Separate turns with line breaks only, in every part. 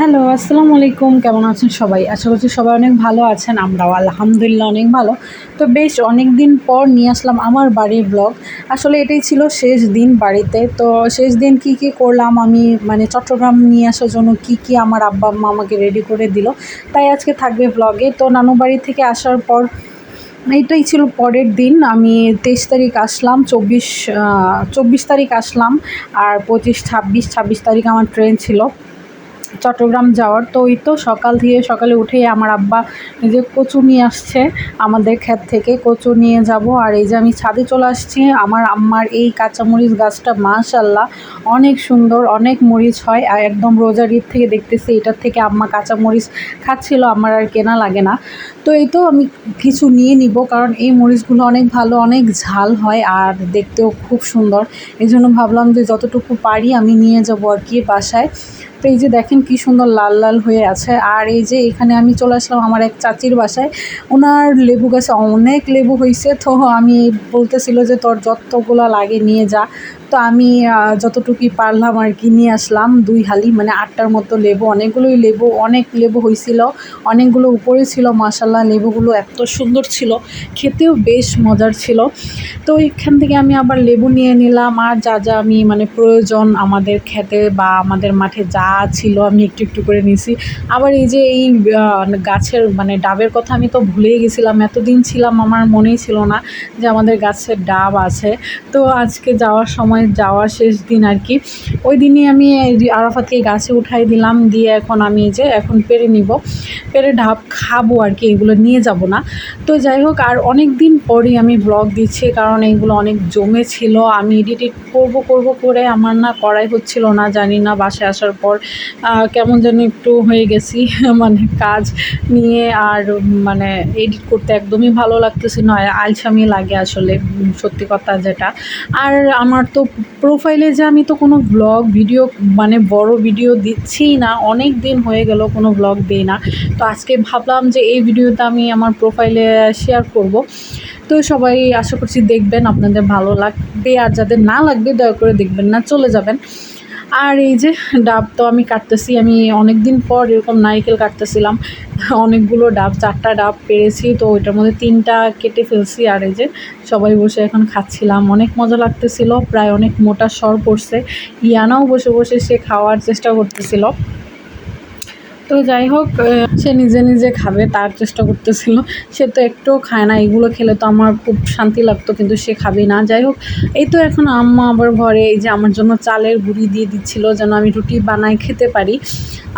Hello, আসসালামু আলাইকুম। কেমন আছেন সবাই? আশা করছি সবাই অনেক ভালো আছেন, আমরাও আলহামদুলিল্লাহ অনেক ভালো। তো বেশ অনেক দিন পর নিয়ে আসলাম আমার বাড়ির ব্লগ আসলে এটাই ছিল শেষ দিন বাড়িতে। তো শেষ দিন কি কি করলাম, আমি মানে চট্টগ্রাম নিয়ে আসার জন্য কি কি আমার আব্বা আম্মা আমাকে রেডি করে দিল, তাই আজকে থাকবে ব্লগে তো নানু বাড়ি থেকে আসার পর এইটাই ছিল পরের দিন। আমি তেইশ তারিখ আসলাম, চব্বিশ চব্বিশ তারিখ আসলাম, আর পঁচিশ, ছাব্বিশ ছাব্বিশ তারিখ আমার ট্রেন ছিল। চট্টগ্রাম যাওয়ার। তো ওই তো সকাল থেকে সকালে উঠেই আমার আব্বা যে কচু নিয়ে আসছে আমাদের ক্ষেত থেকে, কচু নিয়ে যাব। আর এই যে আমি ছাদে চলে আসছি, আমার আম্মার এই কাঁচামরিচ গাছটা মাশাল্লাহ অনেক সুন্দর, অনেক মরিচ হয়। আর একদম রোজার ঈদ থেকে দেখতেছি এটার থেকে আম্মা কাঁচামরিচ খাচ্ছিল, আমার আর কেনা লাগে না। তো এই তো আমি কিছু নিয়ে নিব, কারণ এই মরিচগুলো অনেক ভালো, অনেক ঝাল হয় আর দেখতেও খুব সুন্দর। এই জন্য ভাবলাম যে যতটুকু পারি আমি নিয়ে যাব আর কি বাসায়। তো এই যে দেখেন কি সুন্দর লাল লাল হয়ে আছে। আর এই যে এখানে আমি চলে আসলাম আমার এক চাচির বাসায়। ওনার লেবু গাছে অনেক লেবু হয়েছে তো আমি বলতেছিল যে তোর যতগুলো লাগে নিয়ে যা। তো আমি যতটুকুই পারলাম আর কি নিয়ে আসলাম। দুই হালি মানে আটটার মতো লেবু, অনেকগুলোই লেবু, অনেক লেবু হয়েছিল অনেকগুলো উপরে ছিল মাসাল্লাহ লেবুগুলো এত সুন্দর ছিল। খেতেও বেশ মজার ছিল। তো এখান থেকে আমি আবার লেবু নিয়ে নিলাম। আর যা যা আমি মানে প্রয়োজন আমাদের খেতে বা আমাদের মাঠে যা ছিল, আমি একটু একটু করে নিছি। আবার এই যে এই গাছের মানে ডাবের কথা আমি তো ভুলেই গেছিলাম, এতদিন ছিলাম আমার মনেই ছিল না যে আমাদের গাছের ডাব আছে। তো আজকে যাওয়ার সময়, যাওয়ার শেষ দিন আর কি, ওই দিনই আমি আরাফাতকে গাছে উঠাই দিলাম, দিয়ে এখন আমি যে এখন পেরে নিব। পেরে ডাব খাব আর কি, এগুলো নিয়ে যাব না। তো যাই হোক, আর অনেক দিন পরই আমি ব্লগ দিচ্ছি, কারণ এইগুলো অনেক জমে ছিল আমি এডিট করব করব করে, আমার না করাই হচ্ছিল না, জানি না বাসায় আসার পর। কেমন যেন একটু হয়ে গেছি মানে কাজ নিয়ে আর মানে এডিট করতে একদমই ভালো লাগতেছে নয় আলসামি লাগে আসলে সত্যি কথা যেটা। আর আমার তো প্রোফাইলে যে আমি তো কোনো ব্লগ ভিডিও মানে বড় ভিডিও দিচ্ছিই না, অনেক দিন হয়ে গেল কোনো ব্লগ দিই না। তো আজকে ভাবলাম যে এই ভিডিওটা আমি আমার প্রোফাইলে শেয়ার করব। তো সবাই আশা করছি দেখবেন, আপনাদের ভালো লাগবে, আর যাদের না লাগবে, দয়া করে দেখবেন না, চলে যাবেন। আর এই যে ডাব তো আমি কাটতেছি, আমি অনেক দিন পর এরকম নারিকেল কাটতেছিলাম, অনেকগুলো ডাব, চারটা ডাব পেরেছি, তো ওইটার মধ্যে তিনটা কেটে ফেলছি, আর এই যে সবাই বসে এখন খাচ্ছিলাম, অনেক মজা লাগতেছিল, প্রায় অনেক মোটা সর পড়ছে, ইয়ানাও বসে বসে সে খাওয়ার চেষ্টা করতেছিল। তো যাই হোক সে নিজে নিজে খাবে, তার চেষ্টা করতেছিল। সে তো একটুও খায় না, এগুলো খেলে তো আমার খুব শান্তি লাগতো, কিন্তু সে খাবে না। যাই হোক, এই তো এখন আম্মা আবার ঘরে, এই যে আমার জন্য চালের গুঁড়ি দিয়ে দিচ্ছিল যেন আমি রুটি বানাই খেতে পারি।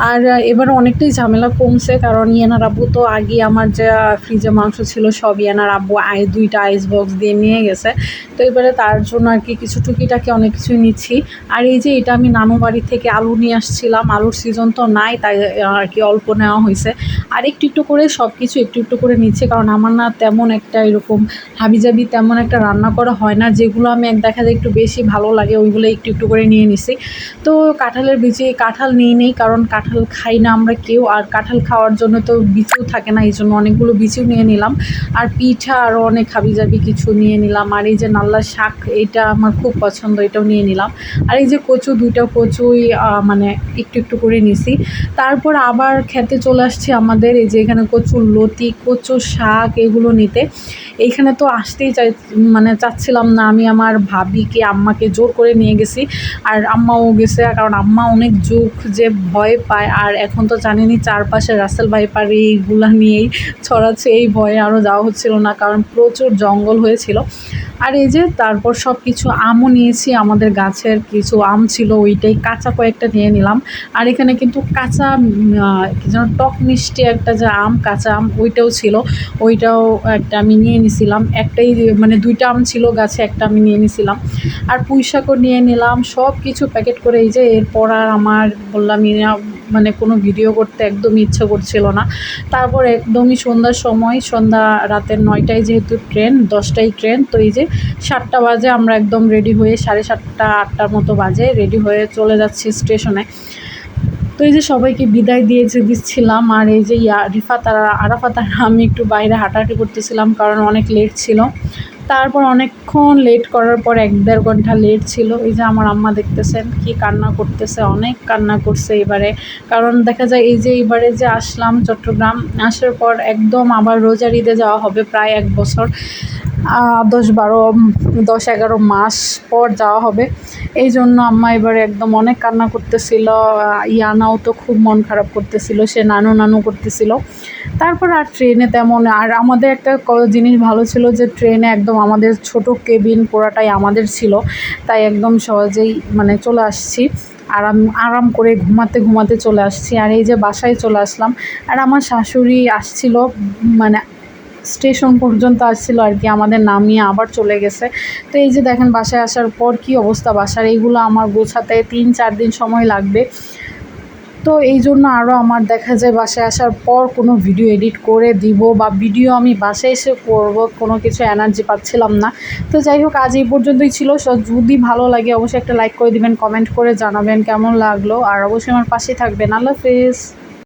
আর এবার অনেকটাই ঝামেলা কমছে, কারণ ইয়ানার আব্বু তো আগে আমার যে ফ্রিজে মাংস ছিল, সব ইয়ানার আব্বু আই দুইটা আইস বক্স দিয়ে নিয়ে গেছে। তো এবারে তার জন্য আর কি কিছু টুকিটাকি অনেক কিছুই নিচ্ছি। আর এই যে এটা আমি নানু বাড়ি থেকে আলু নিয়ে আসছিলাম, আলুর সিজন তো নাই, তাই আর কি অল্প নেওয়া হয়েছে আর একটু একটু করে সব কিছু একটু একটু করে নিচ্ছে, কারণ আমার না তেমন একটা এরকম হাবিজাবি তেমন একটা রান্না করা হয় না, যেগুলো আমি এক দেখা যায় একটু বেশি ভালো লাগে, ওইগুলো একটু একটু করে নিয়ে নিছি। তো কাঁঠালের বিচি, কাঁঠাল নিয়ে নেই, কারণ কাঁঠাল খাই না আমরা কেউ, আর কাঁঠাল খাওয়ার জন্য তো বিচিও থাকে না এই জন্য অনেকগুলো বিচিও নিয়ে নিলাম। আর পিঠা আরও অনেক হাবিজাবি কিছু নিয়ে নিলাম, আর এই যে নাল্লা শাক এটা আমার খুব পছন্দ, এটাও নিয়ে নিলাম। আর এই যে কচু, দুইটা কচুই মানে একটু একটু করে নিছি। তারপর আবার খেতে চলে আসছি আমাদের, এই যে এখানে কচুর লতি কচু শাক এগুলো নিতে। এইখানে তো আসতেই চাই মানে চাচ্ছিলাম না, আমি আমার ভাবিকে, আম্মাকে জোর করে নিয়ে গেছি। আর আম্মাও গেছে, কারণ আম্মা অনেক যুগ যে ভয় পায়। আর এখন তো জানেনই চারপাশে রাসেল ভাইপার এইগুলা নিয়েই ছড়াচ্ছে, এই ভয়ে আরও যাওয়া হচ্ছিল না, কারণ প্রচুর জঙ্গল হয়েছিল। আর এই যে তারপর সব কিছু আমও নিয়েছি, আমাদের গাছের কিছু আম ছিল, ওইটাই কাঁচা কয়েকটা নিয়ে নিলাম। আর এখানে কিন্তু কাঁচা যেন টক মিষ্টি একটা যে আম, কাঁচা আম, ওইটাও ছিল। ওইটাও একটা আমি নিয়ে নিছিলাম। একটাই মানে দুইটা আম ছিল গাছে, একটা আমি নিয়ে নিছিলাম। আর পুঁইশাকও নিয়ে নিলাম। সব কিছু প্যাকেট করে এই যে এরপর আর আমার বললাম মানে কোনো ভিডিও করতে একদমই ইচ্ছে করছিল না। তারপর একদমই সন্ধ্যার সময়, সন্ধ্যা রাতের নয়টায় যেহেতু ট্রেন, দশটায় ট্রেন, তো এই যে সাতটা বাজে আমরা একদম রেডি হয়ে সাড়ে সাতটা, আটটার মতো বাজে রেডি হয়ে চলে যাচ্ছি স্টেশনে। তো এই যে সবাইকে বিদায় দিয়ে যে দিচ্ছিলাম, আর এই যে রিফাত আর আরাফাত আর আমি একটু বাইরে হাঁটাহাঁটি করতেছিলাম কারণ অনেক লেট ছিল। তারপর অনেকক্ষণ লেট করার পর এক দেড় ঘণ্টা লেট ছিল। এই যে আমার আম্মা দেখতেছেন, কি কান্না করতেছে, অনেক কান্না করছে এবারে। কারণ দেখা যায় এই যে এবারে যে আসলাম চট্টগ্রাম, আসার পর একদম আবার রোজার ঈদে যাওয়া হবে প্রায় এক বছর। দশ বারো দশ এগারো মাস পর যাওয়া হবে। এই জন্য আম্মা এবারে একদম অনেক কান্না করতেছিল। ইয়ানাও তো খুব মন খারাপ করতেছিল, সে নানু নানু করতেছিল। তারপর আর ট্রেনে তেমন, আর আমাদের একটা জিনিস ভালো ছিল যে ট্রেনে একদম আমাদের ছোট কেবিন পুরাটাই আমাদের ছিল। তাই একদম সহজেই মানে চলে আসছি। আরাম আরাম করে ঘুমাতে ঘুমাতে চলে আসছি। আর এই যে বাসায় চলে আসলাম। আর আমার শাশুড়ি আসছিল মানে স্টেশন পর্যন্ত আসছিল আর কি, আমাদের নামিয়ে আবার চলে গেছে। তো এই যে দেখেন বাসায় আসার পর কি অবস্থা বাসার, এইগুলো আমার গোছাতে তিন চার দিন সময় লাগবে। তো এই জন্য আরও আমার দেখা যায় বাসায় আসার পর কোনো ভিডিও এডিট করে দিব বা ভিডিও আমি বাসায় এসে করব, কোনো কিছু এনার্জি পাচ্ছিলাম না। তো যাই হোক, আজ এই পর্যন্তই ছিল। যদি ভালো লাগে অবশ্যই একটা লাইক করে দিবেন, কমেন্ট করে জানাবেন কেমন লাগল। আর অবশ্যই আমার পাশে থাকবেন। আল্লাহ হাফিজ।